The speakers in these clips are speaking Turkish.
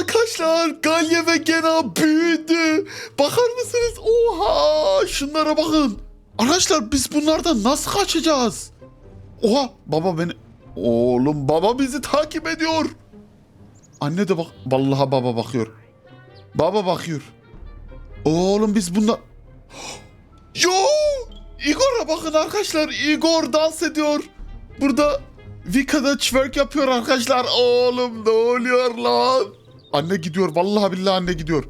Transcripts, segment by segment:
Arkadaşlar Galya ve Gena büyüdü. Bakar mısınız? Oha şunlara bakın. Arkadaşlar biz bunlardan nasıl kaçacağız? Oha baba beni... Oğlum baba bizi takip ediyor. Anne de bak... Vallahi baba bakıyor. Baba bakıyor. Oğlum biz bunlar... Yo! Igor'a bakın arkadaşlar. Igor dans ediyor. Burada Vika'da twerk yapıyor arkadaşlar. Oğlum ne oluyor lan? Anne gidiyor. Vallahi billahi anne gidiyor.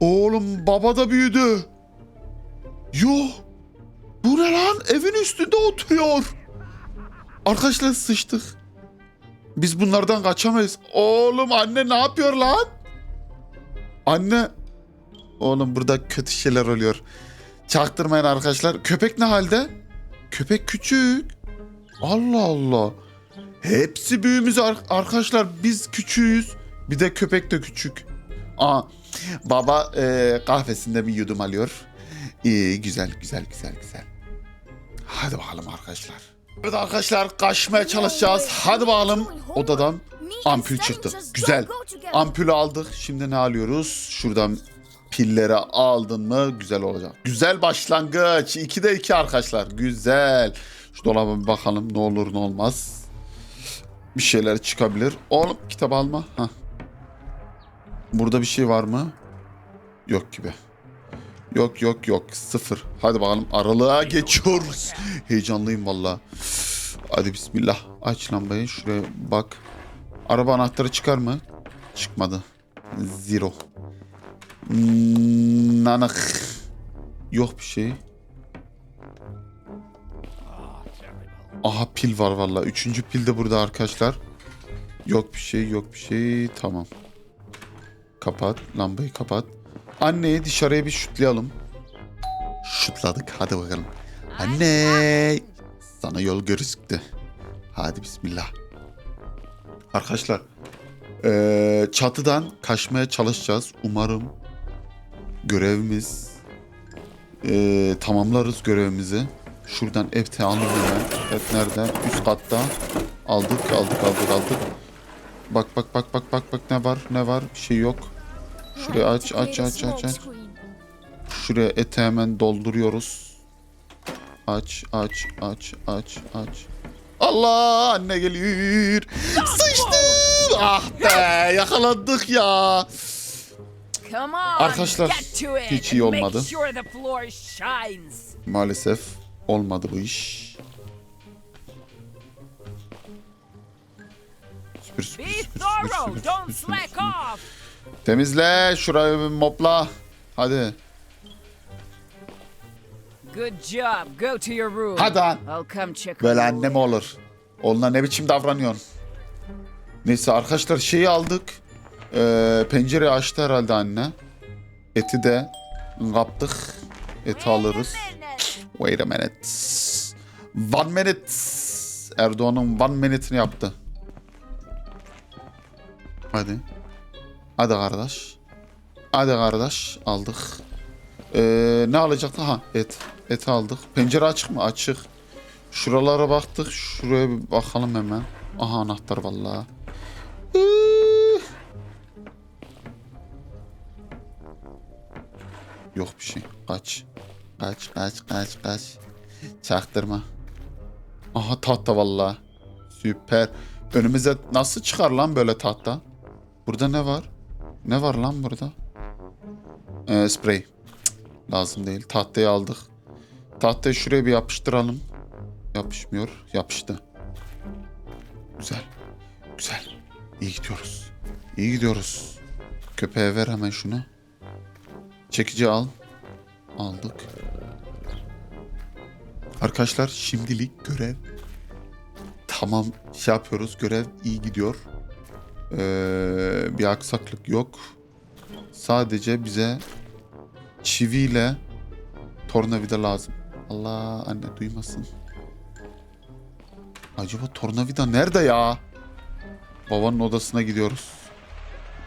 Oğlum baba da büyüdü. Yo. Bu ne lan? Evin üstünde oturuyor. Arkadaşlar sıçtık. Biz bunlardan kaçamayız. Oğlum anne ne yapıyor lan? Anne. Oğlum burada kötü şeyler oluyor. Çaktırmayın arkadaşlar. Köpek ne halde? Köpek küçük. Allah Allah. Hepsi büyüğümüz ar- arkadaşlar. Biz küçüğüz. Bir de köpek de küçük. Aa, baba e, kahvesinde bir yudum alıyor. İyi, güzel, güzel, güzel, güzel. Hadi bakalım arkadaşlar. Evet arkadaşlar kaçmaya çalışacağız. Hadi bakalım. Odadan ampul çıktı. Güzel. Ampulü aldık. Şimdi ne alıyoruz? Şuradan pilleri aldın mı güzel olacak. Güzel başlangıç. 2'de 2 arkadaşlar. Güzel. Şu dolaba bir bakalım ne olur ne olmaz. Bir şeyler çıkabilir. Oğlum kitap alma. Hah. Burada bir şey var mı? Yok gibi. Yok yok yok sıfır. Hadi bakalım aralığa geçiyoruz. Heyecanlıyım valla. Hadi bismillah. Aç lambayı şuraya bak. Araba anahtarı çıkar mı? Çıkmadı. Zero. Nanak. Yok bir şey. Aha pil var valla. Üçüncü pil de burada arkadaşlar. Yok bir şey yok bir şey. Tamam. Kapat. Lambayı kapat. Anneyi dışarıya bir şutlayalım. Şutladık. Hadi bakalım. Anne. Sana yol gözüktü. Hadi bismillah. Arkadaşlar. eee, çatıdan kaçmaya çalışacağız. Umarım görevimiz eee, tamamlarız görevimizi. Şuradan FT alalım hemen. Evet nerede? Üst katta. Aldık aldık aldık aldık. Bak bak bak bak bak bak ne var ne var bir şey yok. Şurayı aç aç aç aç aç. Şuraya eti hemen dolduruyoruz. Aç aç aç aç aç. Allah anne geliyor. Sıçtım. Ah be yakalandık ya. Arkadaşlar hiç iyi olmadı. Maalesef olmadı bu iş. Süpür süpür süpür süpür süpür süpür süpür süpür. Temizle şurayı bir mopla. Hadi. Good job. Go to your room. Hadi lan. I'll come check Böyle annem later. olur. Oğluna ne biçim davranıyorsun? Neyse arkadaşlar şeyi aldık. Ee, pencereyi açtı herhalde anne. Eti de kaptık. Eti alırız. Wait a minute. One minute. Erdoğan'ın one minute'ini yaptı. Hadi. Hadi kardeş. Hadi kardeş. Aldık. Ee, ne alacaktık? Ha et. Eti aldık. Pencere açık mı? Açık. Şuralara baktık. Şuraya bir bakalım hemen. Aha anahtar vallahi. Iıı. Yok bir şey. Kaç. Kaç kaç kaç kaç. Çaktırma. Aha tahta vallahi. Süper. Önümüze nasıl çıkar lan böyle tahta? Burada ne var? Ne var lan burada? Ee, sprey. Lazım değil. Tahtayı aldık. Tahtayı şuraya bir yapıştıralım. Yapışmıyor. Yapıştı. Güzel. Güzel. İyi gidiyoruz. İyi gidiyoruz. Köpeğe ver hemen şunu. Çekici al. Aldık. Arkadaşlar şimdilik görev tamam şey yapıyoruz. Görev iyi gidiyor. Ee, bir aksaklık yok. Sadece bize çiviyle tornavida lazım. Allah anne duymasın. Acaba tornavida nerede ya? Babanın odasına gidiyoruz.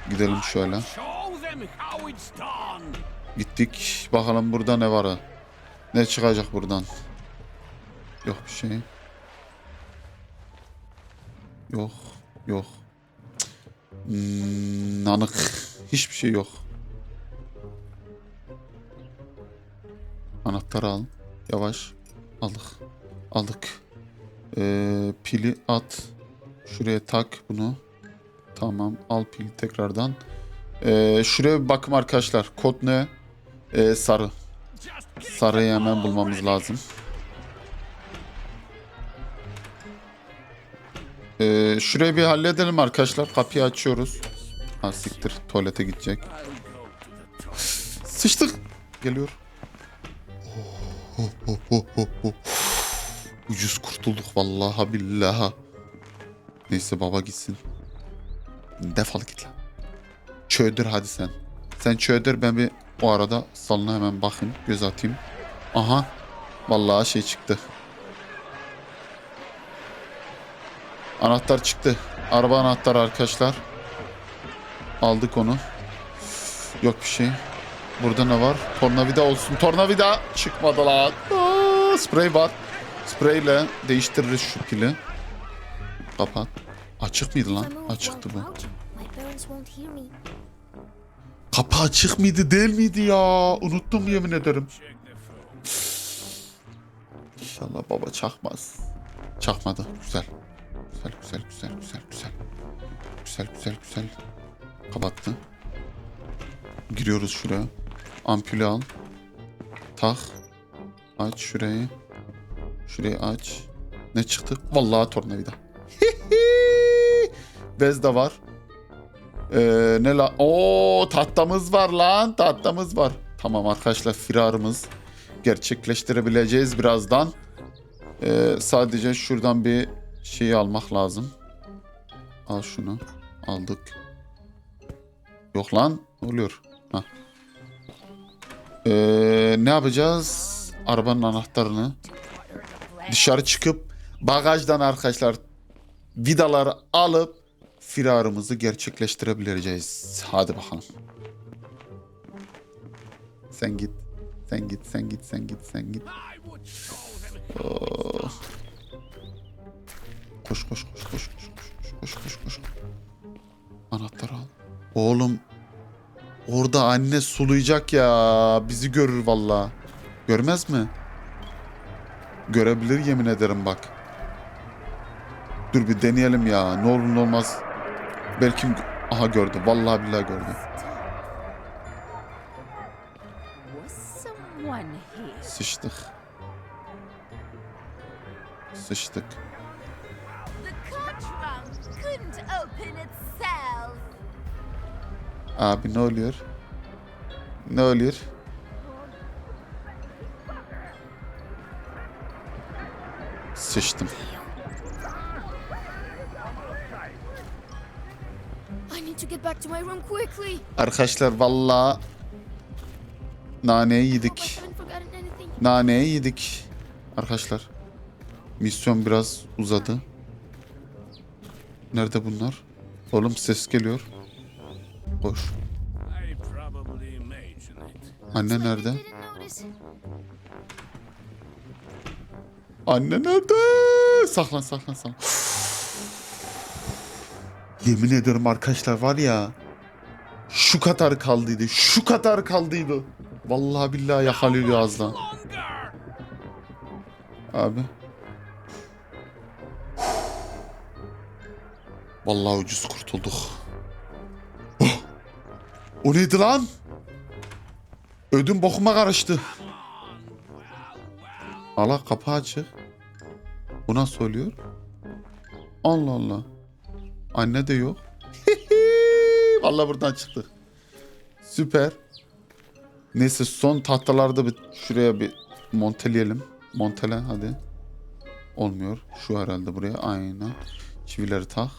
Gidelim şöyle. Gittik. Bakalım burada ne var? Ne çıkacak buradan? Yok bir şey. Yok. Yok. Hmm, Yanık. Hiçbir şey yok. Anahtarı al. Yavaş. Aldık. Aldık. Ee, pili at. Şuraya tak bunu. Tamam. Al pili tekrardan. Ee, şuraya bir bakım arkadaşlar. Kod ne? Ee, sarı. Sarıyı hemen bulmamız lazım. Ee, şurayı bir halledelim arkadaşlar. Kapıyı açıyoruz. Ha siktir. Tuvalete gidecek. Sıçtık. Geliyor. Ucuz kurtulduk vallahi billahi. Neyse baba gitsin. Defol git lan. Çödür hadi sen. Sen çödür ben bir o arada salona hemen bakayım. Göz atayım. Aha. Vallahi şey çıktı. Anahtar çıktı. Araba anahtarı arkadaşlar. Aldık onu. Yok bir şey. Burada ne var? Tornavida olsun. Tornavida çıkmadı lan. Aa, sprey var. Spreyle değiştiririz şu pili. Kapat. Açık mıydı lan? Açıktı bu. Kapı açık mıydı değil miydi ya? Unuttum yemin ederim. İnşallah baba çakmaz. Çakmadı. Güzel. Güzel güzel güzel güzel güzel. Güzel güzel güzel. Kapattı. Giriyoruz şuraya. Ampulü al. Tak. Aç şurayı. Şurayı aç. Ne çıktı? Vallahi tornavida. Bez de var. Ee, ne la? Oo tahtamız var lan. Tahtamız var. Tamam arkadaşlar firarımız gerçekleştirebileceğiz birazdan. Ee, sadece şuradan bir şeyi almak lazım. Al şunu. Aldık. Yok lan. Oluyor? Hah. Ee, ne yapacağız? Arabanın anahtarını dışarı çıkıp bagajdan arkadaşlar vidaları alıp firarımızı gerçekleştirebileceğiz. Hadi bakalım. Sen git. Sen git, sen git, sen git, sen git. Oh. Oğlum orada anne sulayacak ya. Bizi görür valla. Görmez mi? Görebilir yemin ederim bak. Dur bir deneyelim ya. Ne olur ne olmaz. Belki aha gördü. Vallahi billahi gördü. Sıçtık. Sıçtık. Abi ne oluyor? Ne oluyor? Sıçtım. Arkadaşlar valla nane yedik. Nane yedik. Arkadaşlar misyon biraz uzadı. Nerede bunlar? Oğlum ses geliyor. İt. Anne nerede? Anne nerede? Saklan saklan saklan. Yemin ederim arkadaşlar var ya. Şu kadar kaldıydı. Şu kadar kaldıydı. Vallahi billahi yakalıyor. Longer! Abi. Vallahi ucuz kurtulduk. O neydi lan? Ödüm bokuma karıştı. Allah kapı açık. Bu nasıl oluyor? Allah Allah. Anne de yok. Vallahi buradan çıktı. Süper. Neyse son tahtalarda bir şuraya bir monteleyelim. Montele hadi. Olmuyor. Şu herhalde buraya. Aynen. Çivileri tak.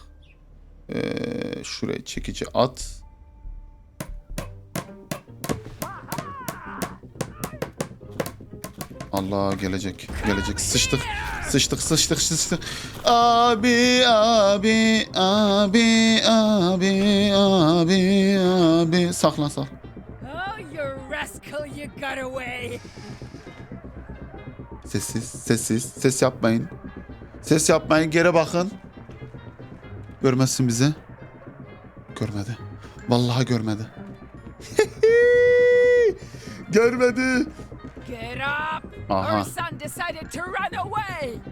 Ee, şuraya çekici at. Allah gelecek. Gelecek. Sıçtık. Sıçtık sıçtık sıçtık. Abi abi abi abi abi abi. Saklan saklan. Oh. Sessiz, sessiz. Ses yapmayın. Ses yapmayın. Geri bakın. Görmezsin bizi. Görmedi. Vallahi görmedi. görmedi. Aha.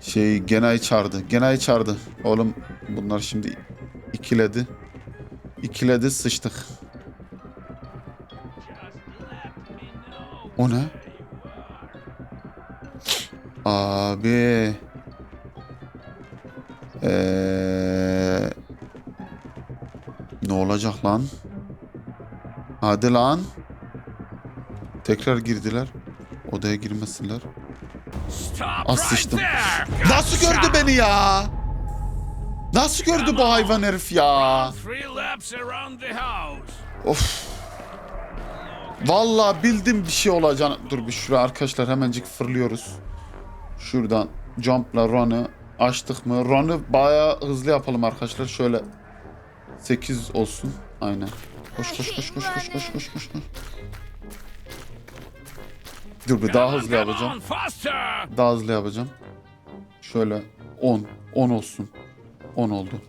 Şey Genay çağırdı. Genay çağırdı. Oğlum bunlar şimdi ikiledi. İkiledi sıçtık. O ne? Abi. Ee, ne olacak lan? Hadi lan. Tekrar girdiler. Odaya girmesinler. Az sıçtım. Nasıl gördü beni ya? Nasıl gördü bu hayvan herif ya? Of. Vallahi bildim bir şey olacağını. Dur bir şuraya arkadaşlar hemencik fırlıyoruz. Şuradan jump'la run'ı açtık mı? Run'ı bayağı hızlı yapalım arkadaşlar. Şöyle 8 olsun. Aynen. Koş koş koş koş koş koş koş koş. Dur bir daha hızlı yapacağım. Daha hızlı yapacağım. Şöyle 10. 10 olsun. 10 oldu.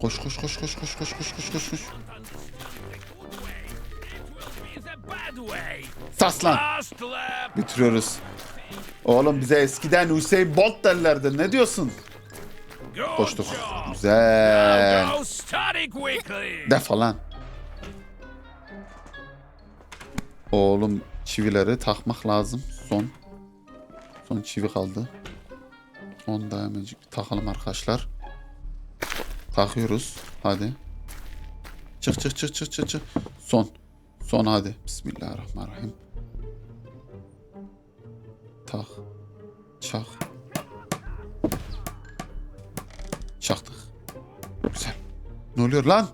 Koş koş koş koş koş koş koş koş koş koş. It will be the bad way. Sas lan. Last lap. Bitiriyoruz. Oğlum bize eskiden Hüseyin Bolt derlerdi. Ne diyorsun? Koştuk. Güzel. Defa lan. Oğlum çivileri takmak lazım. Son. Son çivi kaldı. Onu da hemencik takalım arkadaşlar. Takıyoruz. Hadi. Çık çık çık çık çık çık. Son. Son hadi. Bismillahirrahmanirrahim. Tak. Çak. Çaktık. Güzel. Ne oluyor lan?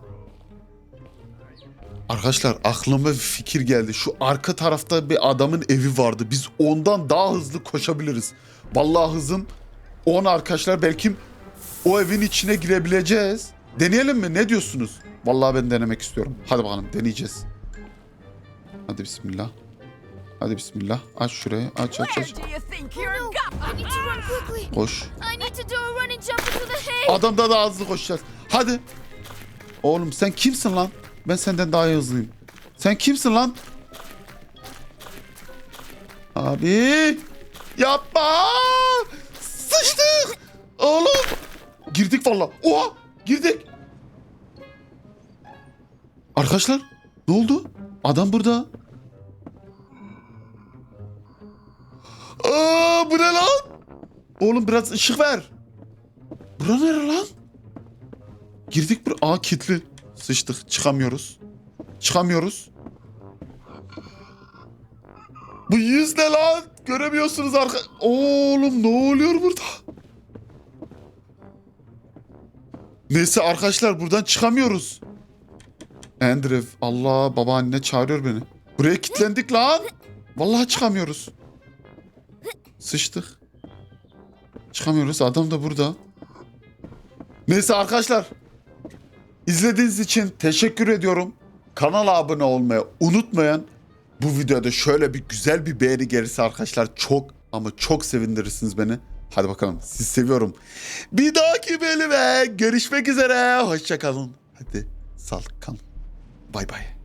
Arkadaşlar aklıma bir fikir geldi. Şu arka tarafta bir adamın evi vardı. Biz ondan daha hızlı koşabiliriz. Vallahi hızım 10 arkadaşlar. Belki o evin içine girebileceğiz. Deneyelim mi? Ne diyorsunuz? Vallahi ben denemek istiyorum. Hadi bakalım deneyeceğiz. Hadi bismillah. Hadi bismillah. Aç şurayı. Aç aç aç. Quickly. Koş. Adamda daha hızlı koşacağız. Hadi. Oğlum sen kimsin lan? Ben senden daha hızlıyım. Sen kimsin lan? Abi. Yapma. Sıçtık. Oğlum. Girdik valla. Oha. Girdik. Arkadaşlar. Ne oldu? Adam burada. Aa, bu ne lan? Oğlum biraz ışık ver. Bura nere lan? Girdik bir... Aa kilitli. Sıçtık. Çıkamıyoruz. Çıkamıyoruz. Bu yüz ne lan? Göremiyorsunuz arka... Oğlum ne oluyor burada? Neyse arkadaşlar buradan çıkamıyoruz. Andrew Allah babaanne çağırıyor beni. Buraya kilitlendik lan. Vallahi çıkamıyoruz. Sıçtık. Çıkamıyoruz. Adam da burada. Neyse arkadaşlar. İzlediğiniz için teşekkür ediyorum. Kanala abone olmayı unutmayın. Bu videoda şöyle bir güzel bir beğeni gelirse arkadaşlar çok ama çok sevindirirsiniz beni. Hadi bakalım sizi seviyorum. Bir dahaki bölüme görüşmek üzere. Hoşçakalın. Hadi sağlık kalın. Bay bay.